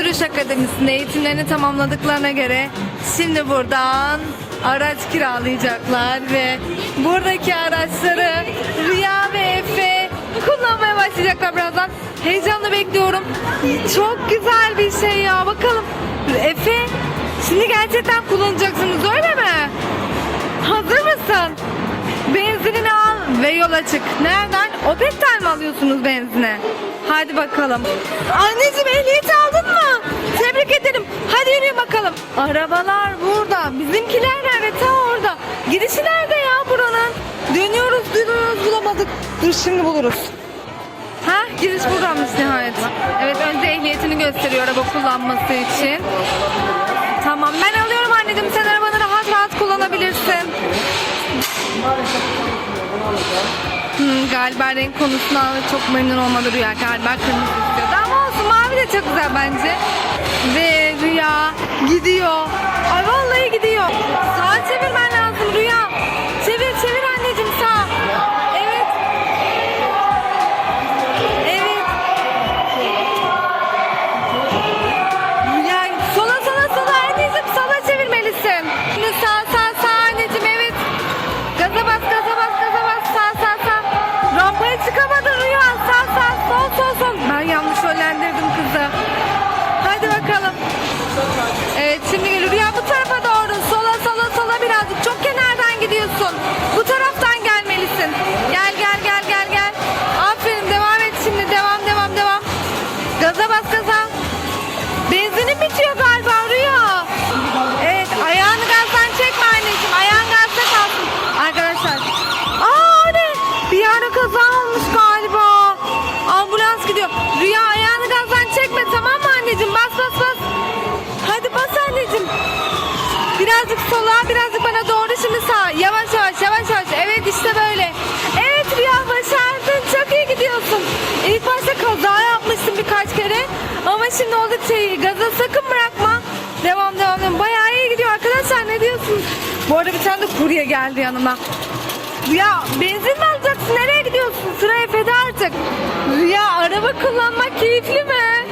Sürüş Akademisi'nde eğitimlerini tamamladıklarına göre şimdi buradan araç kiralayacaklar ve buradaki araçları Rüya ve Efe kullanmaya başlayacaklar birazdan. Heyecanla bekliyorum. Çok güzel bir şey ya. Bakalım Efe şimdi gerçekten kullanacaksınız öyle mi? Hazır mısın? Benzinini al ve yola çık. Nereden? Opet'ten mi alıyorsunuz benzine? Hadi bakalım. Anneciğim ehliyeti aldın mı? Tebrik ederim. Hadi yürüyün bakalım. Arabalar burada. Bizimkiler nerede? Ta orada. Girişi nerede ya buranın? Dönüyoruz, dönüyoruz bulamadık. Dur şimdi buluruz. Ha giriş buradanmış nihayet. Evet önce ehliyetini gösteriyor araba kullanması için. Tamam ben alıyorum anneciğim sen arabanı rahat rahat kullanabilirsin. Hmm, galiba renk konusunda çok memnun olmadı Rüya. Galiba kırmızı istiyordu ama olsun mavi de çok güzel bence. Gidiyor. Yerde kaza olmuş galiba. Ambulans gidiyor. Rüya ayağını gazdan çekme tamam mı anneciğim? Bas bas bas. Hadi bas anneciğim. Birazcık sola, birazcık bana doğru şimdi sağ. Yavaş yavaş, yavaş yavaş. Evet işte böyle. Evet Rüya başardın. Çok iyi gidiyorsun. İlk başta kaza yapmışsın birkaç kere. Ama şimdi oldukça iyi. Gaza sakın bırakma. Devam devam devam. Bayağı iyi gidiyor arkadaşlar. Ne diyorsunuz? Bu arada bir tane de kurye geldi yanıma. Rüya benzin mi alacaksın? Nereye gidiyorsun? Sıra Efe'de artık. Rüya araba kullanmak keyifli mi?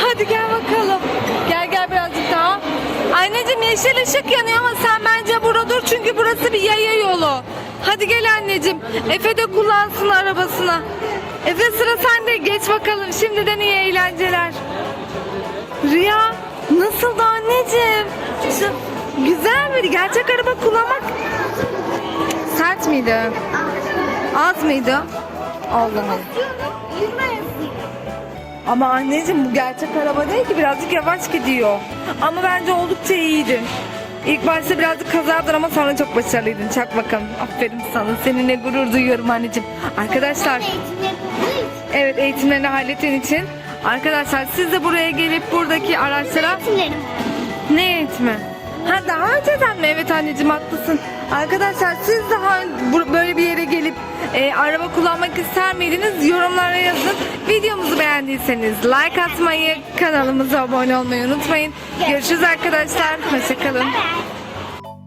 Hadi gel bakalım. Gel gel birazcık daha. Anneciğim yeşil ışık yanıyor ama sen bence burada dur çünkü burası bir yaya yolu. Hadi gel anneciğim. Efe de kullansın arabasını. Efe sıra sende. Geç bakalım. Şimdiden iyi eğlenceler. Rüya nasıldı anneciğim? Güzel miydi? Gerçek araba kullanmak sert miydi? Az mıydı? Allah'ım. Ama anneciğim bu gerçek araba değil ki birazcık yavaş gidiyor. Ama bence oldukça iyiydi. İlk başta birazcık kazadır ama sonra çok başarılıydın. Çak bakalım. Aferin sana. Seninle gurur duyuyorum anneciğim. Arkadaşlar evet eğitimlerini hallettiğin için arkadaşlar siz de buraya gelip buradaki araçlara ne eğitimi? Ha daha önceden mi? Evet anneciğim haklısın. Arkadaşlar siz daha böyle bir yere gelip e, araba kullanmak ister miydiniz? Yorumlara yazın. Videomuzu beğendiyseniz like atmayı, kanalımıza abone olmayı unutmayın. Görüşürüz arkadaşlar. Hoşçakalın.